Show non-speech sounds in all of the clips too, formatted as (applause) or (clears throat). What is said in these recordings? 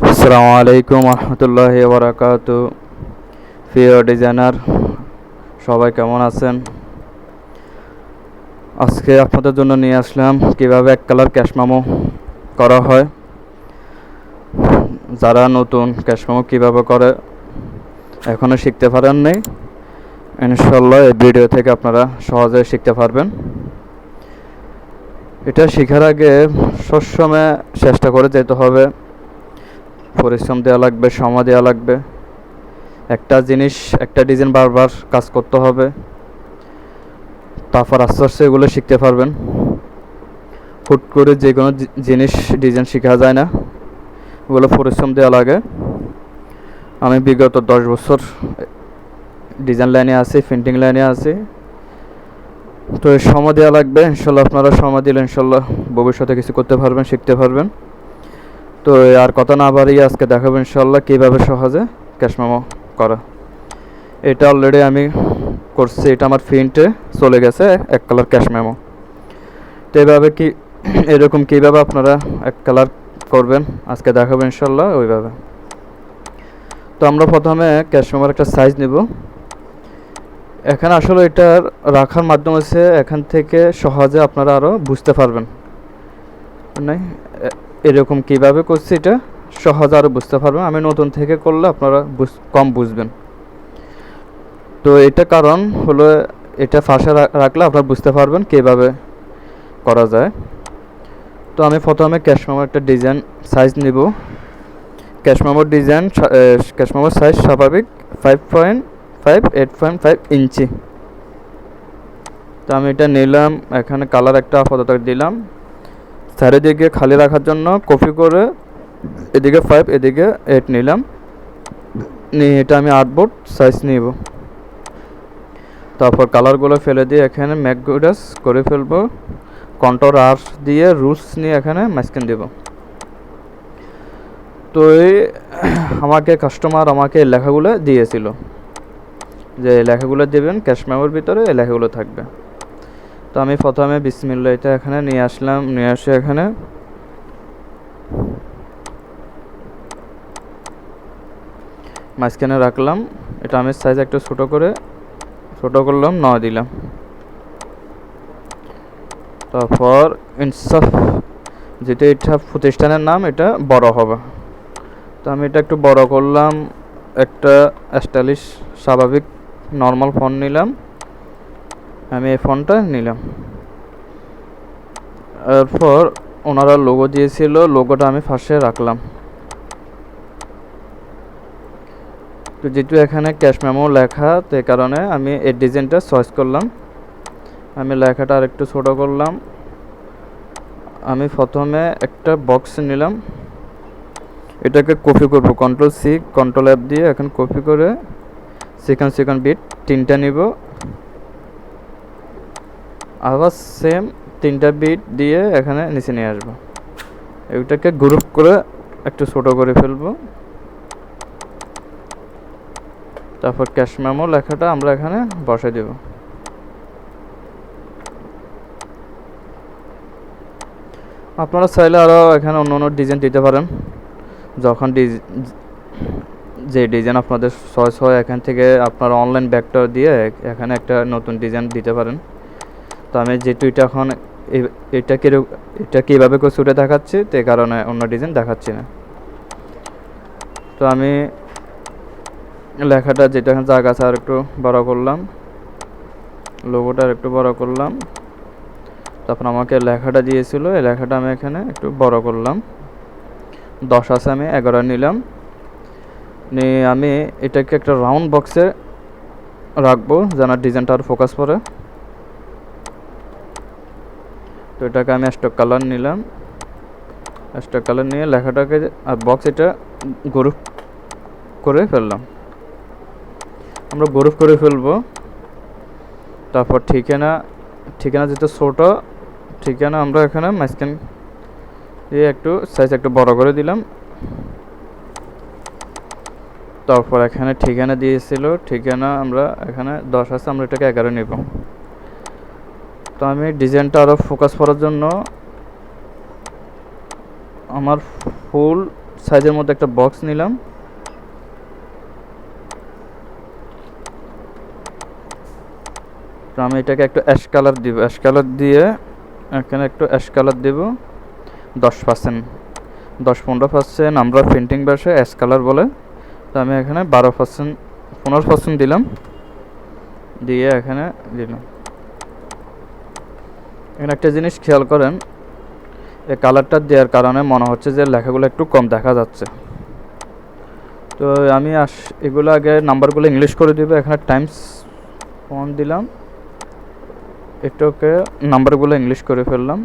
আসসালামু আলাইকুম রহমতুল্লাহ বারাকাত। প্রিয় ডিজাইনার, সবাই কেমন আছেন? আজকে আপনাদের জন্য নিয়ে আসলাম কীভাবে এক কালার ক্যাশ মেমো করা হয়। যারা নতুন ক্যাশ মেমো কীভাবে করে এখনও শিখতে পারেন নাই। ইনশাল্লাহ এই ভিডিও থেকে আপনারা সহজে শিখতে পারবেন। এটা শেখার আগে সবসময় চেষ্টা করে যেতে হবে। পরিশ্রম দেওয়া লাগবে, সময় দেওয়া লাগবে। একটা জিনিস, একটা ডিজাইন বারবার কাজ করতে হবে। তারপর আস্তে আস্তে এগুলো শিখতে পারবেন। হুট করে যে কোনো জিনিস ডিজাইন শেখা যায় না। ওগুলো পরিশ্রম দেওয়া লাগে। আমি বিগত দশ বছর ডিজাইন লাইনে আছি প্রিন্টিং লাইনে আছি। তো সময় দেওয়া লাগবে, ইনশাল্লাহ আপনারা সময় দিলে ইনশাল্লাহ ভবিষ্যতে কিছু করতে পারবেন, শিখতে পারবেন। তো আর কথা না বাড়িয়ে আজকে দেখাবো ইনশাল্লাহ কীভাবে সহজে ক্যাশ মেমো করা। এটা অলরেডি আমি করছি, এটা আমার প্রিন্টে চলে গেছে, এক কালার ক্যাশ মেমো তো এভাবে কি, এরকম কীভাবে আপনারা এক কালার করবেন, আজকে দেখাবো ইনশাল্লাহ ওইভাবে। তো আমরা প্রথমে ক্যাশ মেমোর একটা সাইজ নেব। এখানে আসলে এটা রাখার মাধ্যম হচ্ছে এখান থেকে সহজে আপনারা আরও বুঝতে পারবেন। এরকম কীভাবে করছি এটা সহজে আরও বুঝতে পারবেন। আমি নতুন থেকে করলে আপনারা কম বুঝবেন। তো এটা কারণ হলো এটা ফাঁসে রাখলে আপনারা বুঝতে পারবেন কীভাবে করা যায়। তো আমি প্রথমে ক্যাশ মেমোর একটা ডিজাইন সাইজ নিব। ক্যাশ মেমোর ডিজাইন ক্যাশ মেমোর সাইজ স্বাভাবিক five point five eight point five inch. তো আমি এটা নিলাম, এখানে কালার একটা আপাতত দিলাম। চারিদিকে খালি রাখার জন্য কপি করে এদিকে ফাইভ এদিকে এইট নিলাম। নিয়ে এটা আমি আট বোর্ড সাইজ নিব। তারপর কালারগুলো ফেলে দিয়ে এখানে ম্যাকগুডাস করে ফেলব। কন্ট্রোল আর দিয়ে রুলস নিয়ে এখানে মাঝখান দেব। তো এই আমাকে কাস্টমার আমাকে এই লেখাগুলো দিয়েছিল। যে এই লেখাগুলো দেবেন ক্যাশ মেমোর ভিতরে এই লেখাগুলো থাকবে। তো আমি প্রথমে বিসমিল্লা এটা এখানে নিয়ে আসলাম, নিয়ে আসে এখানে। মাঝখানে রাখলাম, এটা আমি সাইজ একটু ছোটো করে, ছোটো করলাম, নয় দিলাম। তারপর ইনসাফ যেটা এটা প্রতিষ্ঠানের নাম, এটা বড় হবে। তো আমি এটা একটু বড় করলাম, একটা স্টাইলিশ স্বাভাবিক নর্মাল ফোন নিলাম। আমি এই ফোনটা নিলাম। এরপর ওনারা লোগো দিয়েছিল লোগোটা আমি ফার্স্টে রাখলাম। তো যেহেতু এখানে ক্যাশ মেমো লেখা, তো কারণে আমি এই ডিজাইনটা চয়েস করলাম। আমি লেখাটা আর একটু ছোটো করলাম। আমি প্রথমে একটা বক্স নিলাম। এটাকে কপি করব কন্ট্রোল সি কন্ট্রোল অ্যাপ দিয়ে এখন কপি করে সেকেন্ড সেকেন্ড বিট তিনটা নিব। আবার সেম তিনটা বিট দিয়ে এখানে নিচে নিয়ে আসব। এটাকে গ্রুপ করে একটু ছোট করে ফেলব। তারপর ক্যাশ মেমো লেখাটা আমরা এখানে বসে দেব। আপনারা চাইলে আরও এখানে অন্য অন্য ডিজাইন দিতে পারেন। যখন যে ডিজাইন আপনাদের চয়েস হয়, এখান থেকে আপনারা অনলাইন ব্যাকটা দিয়ে এখানে একটা নতুন ডিজাইন দিতে পারেন। তো আমি যেহেতু এটা এখন এটা কি এটা কীভাবে করে ছুটে দেখাচ্ছি, তো কারণে অন্য ডিজাইন দেখাচ্ছি না। তো আমি লেখাটা যেটা এখানে জায়গা আছে আর একটু বড় করলাম লোগোটা আর একটু বড় করলাম। তারপর আমাকে লেখাটা দিয়েছিল, এই লেখাটা আমি এখানে একটু বড় করলাম। দশ আছে আমি, এগারো নিলাম। নিয়ে আমি এটাকে একটা রাউন্ড বক্সে রাখব, যেন ডিজাইনটা আর ফোকাস করে তো এটাকে আমি স্টক কালার নিলাম। স্টক কালার নিয়ে লেখাটাকে আর বক্স এটা গ্রুপ করে ফেললাম। আমরা গ্রুপ করে ফেলব। তারপর ঠিকানা ঠিকানা যেটা ছোটো, ঠিকানা আমরা এখানে মাঝখান দিয়ে একটু সাইজ একটু বড় করে দিলাম। তারপর এখানে ঠিকানা দিয়েছিল, ঠিকানা আমরা এখানে দশ আছে, আমরা এটাকে এগারো নিব। তো আমি ডিজাইনটা আরও ফোকাস করার জন্য আমার ফুল সাইজের মধ্যে একটা বক্স নিলাম। তো আমি এটাকে একটু অ্যাশ কালার দিব অ্যাশ কালার দিয়ে এখানে একটু অ্যাশ কালার দেব। দশ পার্সেন্ট দশ পনেরো পার্সেন্ট আমরা প্রিন্টিং ব্রাশে অ্যাশ কালার বলে। তো আমি এখানে বারো পার্সেন্ট পনেরো পার্সেন্ট দিলাম। দিয়ে এখানে দিলাম। এখানে একটা জিনিস খেয়াল করেন, এই কালারটা দেওয়ার কারণে মনে হচ্ছে যে লেখাগুলো একটু কম দেখা যাচ্ছে। তো আমি আস, এগুলো আগে নাম্বারগুলো ইংলিশ করে দিব, এখানে টাইমস ফোন দিলাম। এটাকে নাম্বারগুলো ইংলিশ করে ফেললাম।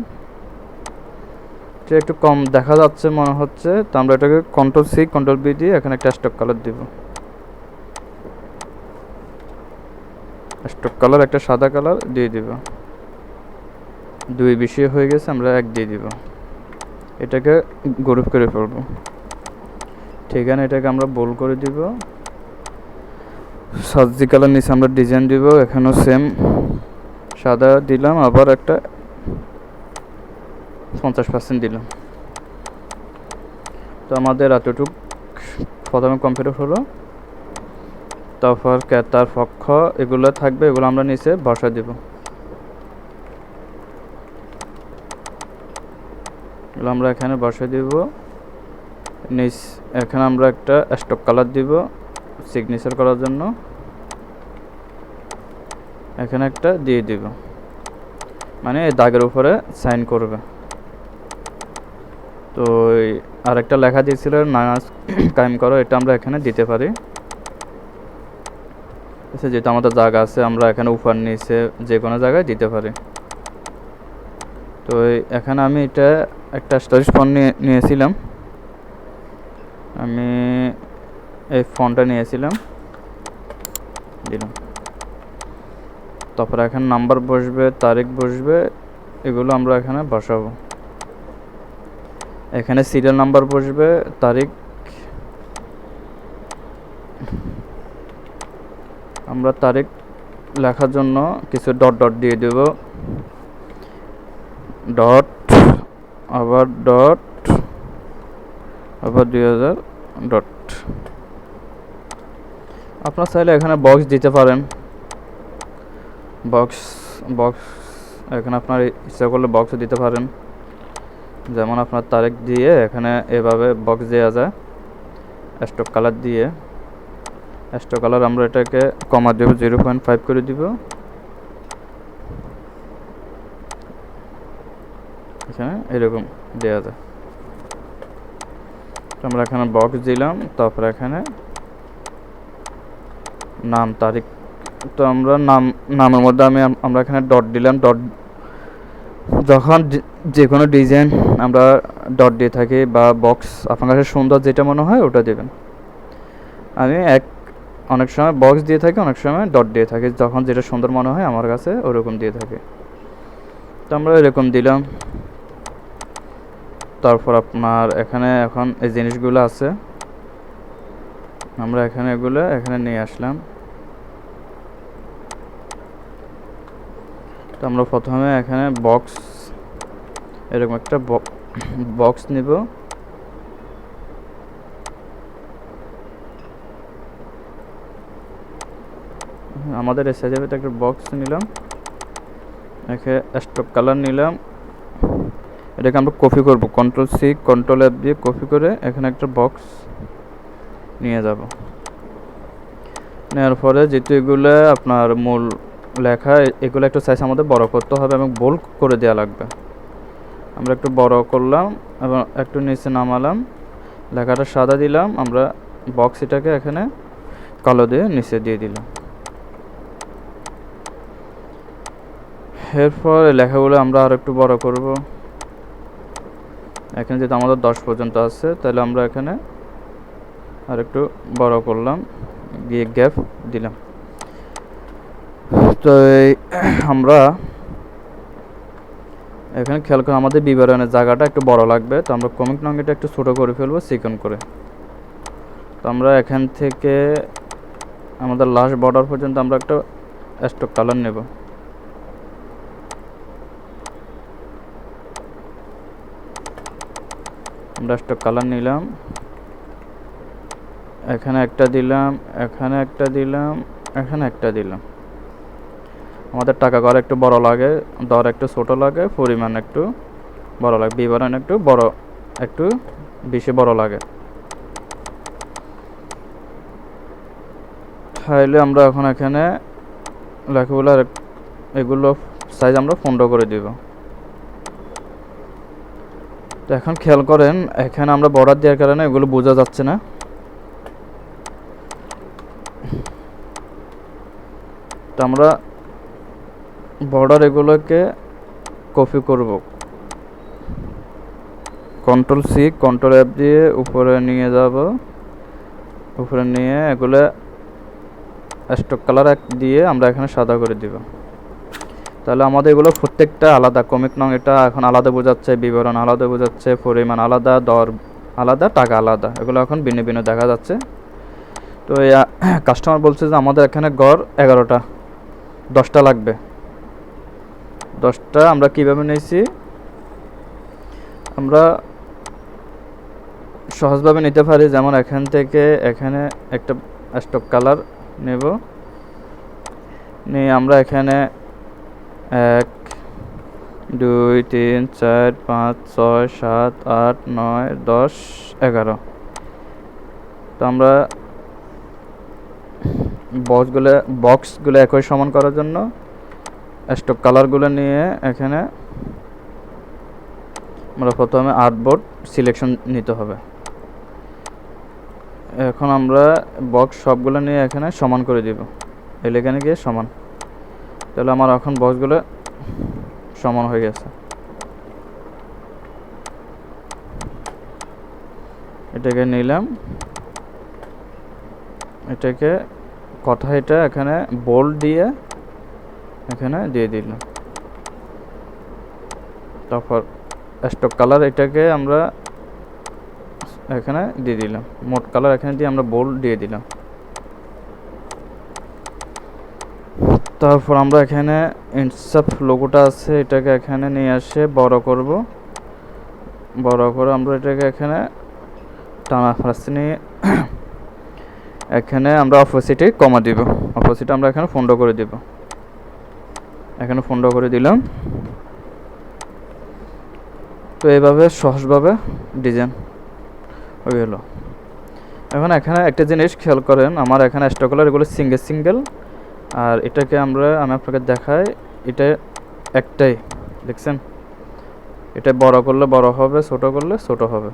যে একটু কম দেখা যাচ্ছে মনে হচ্ছে, তো আমরা এটাকে কন্ট্রোল সি কন্ট্রোল বি দিয়ে এখানে একটা স্টক কালার দিব। স্টক কালার একটা সাদা কালার দিয়ে দিব। দুই বেশি হয়ে গেছে, আমরা এক দিয়ে দিব। এটাকে গ্রুপ করে ফেলব। ঠিকানা এটাকে আমরা বোল করে দিব। সাজি কালার নিচে আমরা ডিজাইন দিব, এখানেও সেম সাদা দিলাম, আবার একটা পঞ্চাশ পার্সেন্ট দিলাম। তো আমাদের এতটুক প্রথমে কম্পিউটার হলো। তারপর ক্যাতার পক্ষ এগুলো থাকবে, এগুলো আমরা নিচে বসা দিব। এগুলো আমরা এখানে বসে দিব। নিচ, এখানে আমরা একটা স্টক কালার দিব সিগনেচার করার জন্য। এখানে একটা দিয়ে দিব। মানে দাগের উপরে সাইন করবে। তো এই আরেকটা লেখা দিয়েছিল নামাজ কায়েম করো, এটা আমরা এখানে দিতে পারি। আচ্ছা যেহেতু আমাদের জায়গা আছে, আমরা এখানে উপর, নিচে যে কোনো জায়গায় দিতে পারি। তো এখানে আমি এটা একটা স্টোরেজ ফোন নিয়ে, নিয়েছিলাম। আমি এই ফোনটা নিয়েছিলাম। দিলাম। তারপর এখানে নাম্বার বসবে, তারিখ বসবে, এগুলো আমরা এখানে বসাবো। এখানে সিরিয়াল নাম্বার বসবে, তারিখ আমরা তারিখ লেখার জন্য কিছু ডট ডট দিয়ে দেব। ডট আবার ডট আবার দুই হাজার ডট আপনার চাইলে এখানে বক্স দিতে পারেন। বক্স বক্স এখানে আপনার ইচ্ছা করলে বক্স দিতে পারেন। যেমন আপনার তারিখ দিয়ে এখানে এভাবে বক্স দেওয়া যায়। স্টক কালার দিয়ে। স্টক কালার আমরা এটাকে কমা দেবো জিরো পয়েন্ট ফাইভ করে দিব। এখানে এরকম দেওয়া যায়। আমরা এখানে বক্স দিলাম, তারপর এখানে নাম, তারিখ। তো আমরা নাম, নামের মধ্যে আমি, আমরা এখানে ডট দিলাম ডট যখন যে কোনো ডিজাইন আমরা ডট দিয়ে থাকি বা বক্স আপনার কাছে সুন্দর যেটা মনে হয় ওটা দেবেন। আমি এক, অনেক সময় বক্স দিয়ে থাকি, অনেক সময় ডট দিয়ে থাকি। যখন যেটা সুন্দর মনে হয় আমার কাছে ওরকম দিয়ে থাকে। তো আমরা এরকম দিলাম। তারপর আপনার এখানে এখন এই জিনিসগুলো আছে। আমরা এখানে এগুলো এখানে নিয়ে আসলাম। তো আমরা প্রথমে এখানে বক্স এরকম একটা বক্স নিব। আমাদের সাইজের ভিতরে একটা বক্স নিলাম। এখানে স্টক কালার নিলাম। এটাকে আমরা কপি করব। কন্ট্রোল সি কন্ট্রোল এফ দিয়ে কপি করে এখানে একটা বক্স নিয়ে যাব। নেওয়ার পরে যেহেতু এগুলো আপনার মূল লেখা এগুলো একটু সাইজ আমাদের বড় করতে হবে এবং বোল্ড করে দেওয়া লাগবে। আমরা একটু বড় করলাম এবং একটু নিচে নামালাম। লেখাটা সাদা দিলাম, আমরা বক্স এটাকে এখানে কালো দিয়ে নিচে দিয়ে দিলাম। এরপর লেখাগুলো আমরা আর একটু বড় করব। এখানে যেহেতু আমাদের দশ পর্যন্ত আছে, তাহলে আমরা এখানে আর একটু বড় করলাম দিয়ে গ্যাপ দিলাম। তো আমরা এখানে খেয়াল করে, আমাদের বিবরণের জায়গাটা একটু বড় লাগবে, তো আমরা কমিক নঙ্গিটা একটু ছোটো করে ফেলব, চিকন করে। তো আমরা এখান থেকে আমাদের লাস্ট বর্ডার পর্যন্ত আমরা একটা স্টক কালার নেব। আমরা স্টক কালার নিলাম। এখানে একটা দিলাম, এখানে একটা দিলাম, এখানে একটা দিলাম। আমাদের টাকা ঘর একটু বড় লাগে, দর একটু ছোট লাগে, পরিমাণ একটু বড় লাগে, বিবরণ একটু বড়, একটু বেশি বড় লাগে। তাহলে আমরা এখন এখানে লেখাগুলো এগুলো সাইজ আমরা পনেরো করে দিব। তো এখন খেয়াল করেন, এখানে আমরা বর্ডার দেওয়ার কারণে এগুলো বোঝা যাচ্ছে না। তো আমরা বর্ডার এগুলোকে কপি করব। কন্ট্রোল সি, কন্ট্রোল অ্যাপ দিয়ে উপরে নিয়ে যাব। উপরে নিয়ে এগুলো স্টক কালার দিয়ে আমরা এখানে সাদা করে দিব। তাহলে আমাদের এগুলো প্রত্যেকটা আলাদা। কমিক নং এটা এখন আলাদা বোঝাচ্ছে, বিবরণ আলাদা বোঝাচ্ছে, পরিমাণ আলাদা, দর আলাদা, টাকা আলাদা। এগুলো এখন ভিন্ন ভিন্ন দেখা যাচ্ছে। তো কাস্টমার (clears throat) বলছে যে আমাদের এখানে গড় এগারোটা, দশটা লাগবে। দশটা আমরা কীভাবে নিয়েছি? আমরা সহজভাবে নিতে পারি, যেমন এখান থেকে এখানে একটা স্টক কালার নেব। নিয়ে আমরা এখানে এক, দুই, তিন, চার, পাঁচ, ছয়, সাত, আট, নয়, দশ, এগারো। তো আমরা বক্সগুলো বক্সগুলো একই সমান করার জন্য স্টক কালারগুলো নিয়ে এখানে আমরা প্রথমে আর্টবোর্ড সিলেকশন নিতে হবে। এখন আমরা বক্স সবগুলো নিয়ে এখানে সমান করে দিব। এখানে গিয়ে সমান। তাহলে আমার এখন বক্সগুলো সমান হয়ে গেছে। এটাকে নিলাম। এটাকে কথা এটা এখানে বোল্ড দিয়ে এখানে দিয়ে দিলাম। তারপর স্টক কালার এটাকে আমরা এখানে দিয়ে দিলাম। মোট কালার এখানে দিয়ে আমরা বোল্ড দিয়ে দিলাম। তারপর আমরা এখানে ইনসাফ লোগোটা আছে, এটাকে এখানে নিয়ে আসে বড় করব। বড় করে আমরা এটাকে এখানে টানা ফার্স্ট নিয়ে এখানে আমরা অপোজিটে কমা দিব। অপোজিটে আমরা এখানে ফন্ড করে দিব। এখানে ফন্ড করে দিলাম। তো এইভাবে সহজভাবে ডিজাইন হয়ে গেল। এখন এখানে একটা জিনিস খেয়াল করেন, আমার এখানে স্টকলার এগুলো সিঙ্গেল সিঙ্গেল আর এটাকে আমরা, আমি আপনাকে দেখাই, এটা একটাই, দেখছেন? এটা বড় করলে বড় হবে, ছোট করলে ছোট হবে।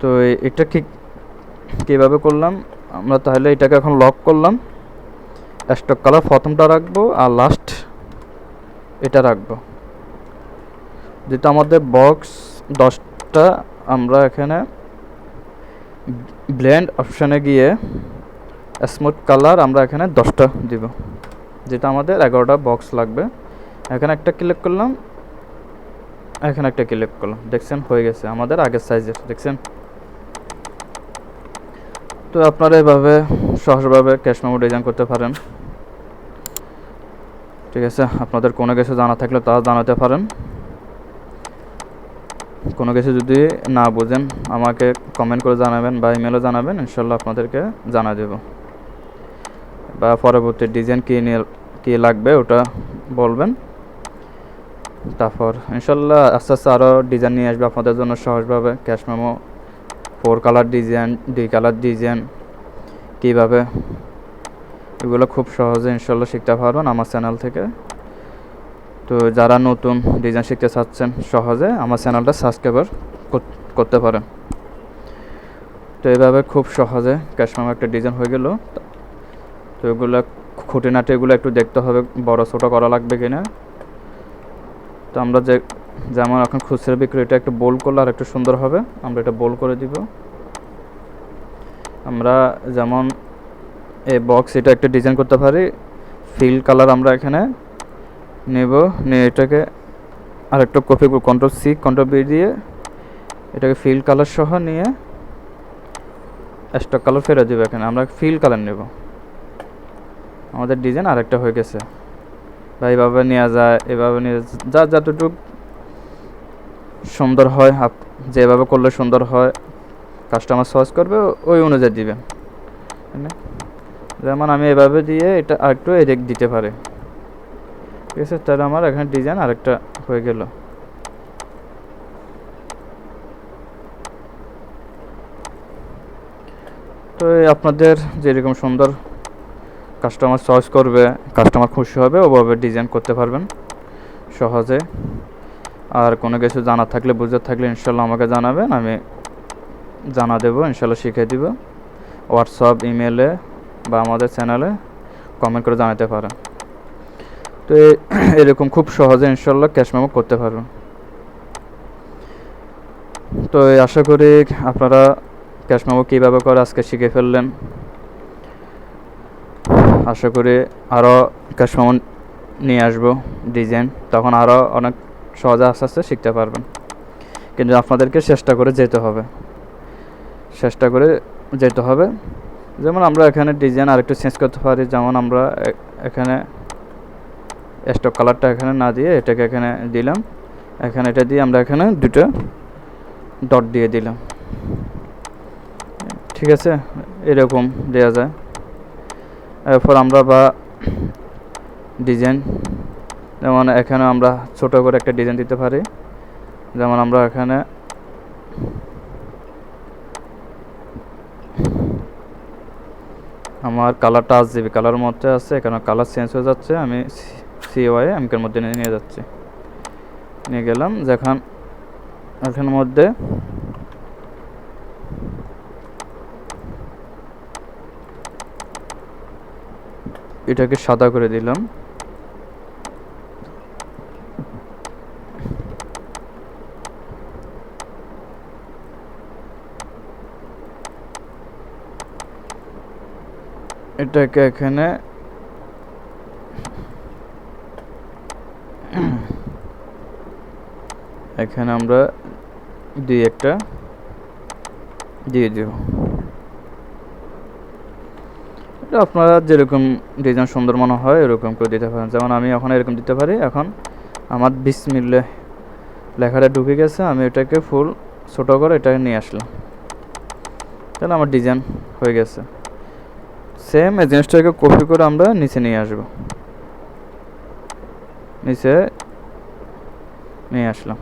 তো এটা ঠিক কীভাবে করলাম? আমরা তাহলে এটাকে এখন লক করলাম। স্টক কালার প্রথমটা রাখব আর লাস্ট এটা রাখব। যেহেতু আমাদের বক্স দশটা, আমরা এখানে ব্লেন্ড অপশানে গিয়ে স্মুথ কালার আমরা এখানে দশটা দিব। যেটা আমাদের এগারোটা বক্স লাগবে। এখানে একটা ক্লিক করলাম। এখানে একটা ক্লিক করলাম। দেখছেন, হয়ে গেছে আমাদের আগের সাইজের দেখছেন? তো আপনারা এভাবে সহজভাবে ক্যাশ মেমো ডিজাইন করতে পারেন। ঠিক আছে? আপনাদের কোনো কিছু জানা থাকলে তা জানাতে পারেন। কোনো কিছু যদি না বোঝেন, আমাকে কমেন্ট করে জানাবেন বা ইমেলও জানাবেন, ইনশাল্লাহ আপনাদেরকে জানা দেব। বা পরবর্তী ডিজাইন কী নিয়ে, কী লাগবে ওটা বলবেন। তারপর ইনশাল্লাহ আস্তে আস্তে আরও ডিজাইন নিয়ে আসবে। আপনাদের জন্য সহজভাবে cash memo, four colour design দুই কালার ডিজাইন, কীভাবে, এগুলো খুব সহজে ইনশাল্লাহ শিখতে পারবেন আমার চ্যানেল থেকে। তো যারা নতুন ডিজাইন শিখতে চাচ্ছেন সহজে আমার চ্যানেলটা সাবস্ক্রাইবার করতে পারেন। তো এইভাবে খুব সহজে ক্যাশমাম একটা ডিজাইন হয়ে গেল। এগুলো খুঁটিনাটি এগুলো একটু দেখতে হবে, বড় ছোটো করা লাগবে কিনা। তো আমরা যে, যেমন এখন খুচরা বিক্রি, এটা একটু বোল করলে আর একটু সুন্দর হবে। আমরা এটা বোল করে দিব। আমরা যেমন এই বক্স এটা একটা ডিজাইন করতে পারি। ফিল কালার আমরা এখানে নেব। নিয়ে এটাকে আর আরেকটা copy control C control B দিয়ে এটাকে ফিল কালার সহ নিয়ে স্টক কালার ফেরত দেবো এখানে। আমরা ফিল কালার নেব। আমাদের ডিজাইন আরেকটা হয়ে গেছে। বা এইভাবে নেওয়া যায়, এভাবে নিয়ে যা, যতটুক সুন্দর হয় আপ যেভাবে করলে সুন্দর হয় কাস্টমার সয়েস করবে, ওই অনুযায়ী মানে যেমন আমি এভাবে দিয়ে এটা আরেকটু এদিক দিতে পারি। ঠিক আছে, তাহলে আমার এখানে ডিজাইন আরেকটা হয়ে গেল। তো আপনাদের যেরকম সুন্দর কাস্টমার চয়েস করবে কাস্টমার খুশি হবে, ওভাবে ডিজাইন করতে পারবেন সহজে। আর কোনো কিছু জানা থাকলে বুঝতে থাকলে ইনশাল্লাহ আমাকে জানাবেন, আমি জানা দেবো ইনশাল্লাহ শিখিয়ে দিব। হোয়াটসঅ্যাপ ইমেলে বা আমাদের চ্যানেলে কমেন্ট করে জানাতে পারেন। তো (coughs) এরকম খুব সহজে ইনশাল্লাহ ক্যাশ মেমো করতে পারবেন। তো আশা করি আপনারা ক্যাশ মেমো কীভাবে করে আজকে শিখে ফেললেন আশা করি আরও মেমো নিয়ে আসব ডিজাইন। তখন আরও অনেক সহজে আস্তে আস্তে শিখতে পারবেন। কিন্তু আপনাদেরকে চেষ্টা করে যেতে হবে। চেষ্টা করে যেতে হবে। যেমন আমরা এখানে ডিজাইন আরেকটু চেঞ্জ করতে পারি। যেমন আমরা এখানে স্টক কালারটা এখানে না দিয়ে এটাকে এখানে দিলাম। এখানে এটা দিয়ে আমরা এখানে দুটো ডট দিয়ে দিলাম। ঠিক আছে? এরকম দেওয়া যায়। এরপর আমরা বা ডিজাইন, যেমন এখানে আমরা ছোট করে একটা ডিজাইন দিতে পারি। যেমন আমরা এখানে আমার কালারটা আট জিবি কালারের মধ্যে আছে, এখানে কালার চেঞ্জ হয়ে যাচ্ছে, আমি সিওয়াই এমকের মধ্যে নিয়ে যাচ্ছি। নিয়ে গেলাম, যেখান এখানের মধ্যে এটাকে সাদা করে দিলাম। এটাকে এখানে এখানে আমরা দুই একটা দিয়ে দিব। এটা আপনারা যেরকম ডিজাইন সুন্দর মনে হয় এরকম করে দিতে পারেন। যেমন আমি এখন এরকম দিতে পারি, এখন আমার বিসমিল্লা লেখাটা ঢুকে গেছে, আমি এটাকে ফুল ছোটো করে এটাকে নিয়ে আসলাম। তাহলে আমার ডিজাইন হয়ে গেছে। সেম এই জিনিসটাকে কপি করে আমরা নিচে নিয়ে আসব। নিচে নিয়ে আসলাম।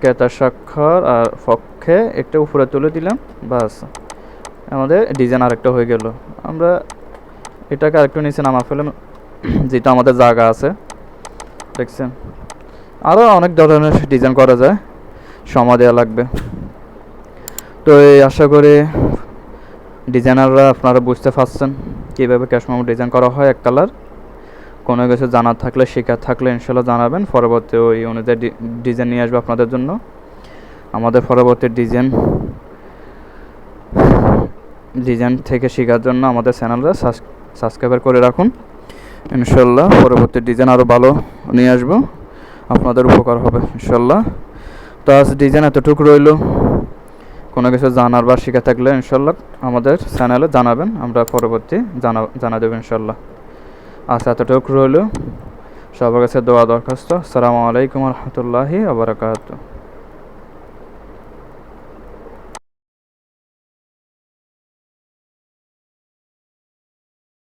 ক্রেতার স্বাক্ষর আর পক্ষে একটা উপরে তুলে দিলাম, বাস। আমাদের ডিজাইন আরেকটা হয়ে গেল। আমরা এটাকে আরেকটু নিচে নামা ফেলাম (clears throat) যেটা আমাদের জায়গা আছে। দেখছেন? আরও অনেক ধরনের ডিজাইন করা যায়। সময় দেওয়া লাগবে। তো এই আশা করি ডিজাইনাররা আপনারা বুঝতে পারছেন কীভাবে ক্যাশমামো ডিজাইন করা হয় এক কালার কোনো কিছু জানার থাকলে, শেখার থাকলে ইনশাল্লাহ জানাবেন। পরবর্তী ওই অনুযায়ী ডিজাইন নিয়ে আসবে আপনাদের জন্য। আমাদের পরবর্তী ডিজাইন ডিজাইন থেকে শেখার জন্য আমাদের চ্যানেলটা সাবস্ক্রাইবার করে রাখুন। ইনশাল্লাহ পরবর্তী ডিজাইন আরও ভালো নিয়ে আসব। আপনাদের উপকার হবে ইনশাল্লাহ তো আজ ডিজাইন এতটুকু রইল। কোনো কিছু জানার বা শেখা থাকলে ইনশাল্লাহ আমাদের চ্যানেলে জানাবেন। আমরা পরবর্তী জানা জানা দেবো ইনশাল্লাহ আজ এতটুকু রইল। সবার কাছে দোয়া দরখাস্ত। আসসালামু আলাইকুম রহমতুল্লাহি আবরকাত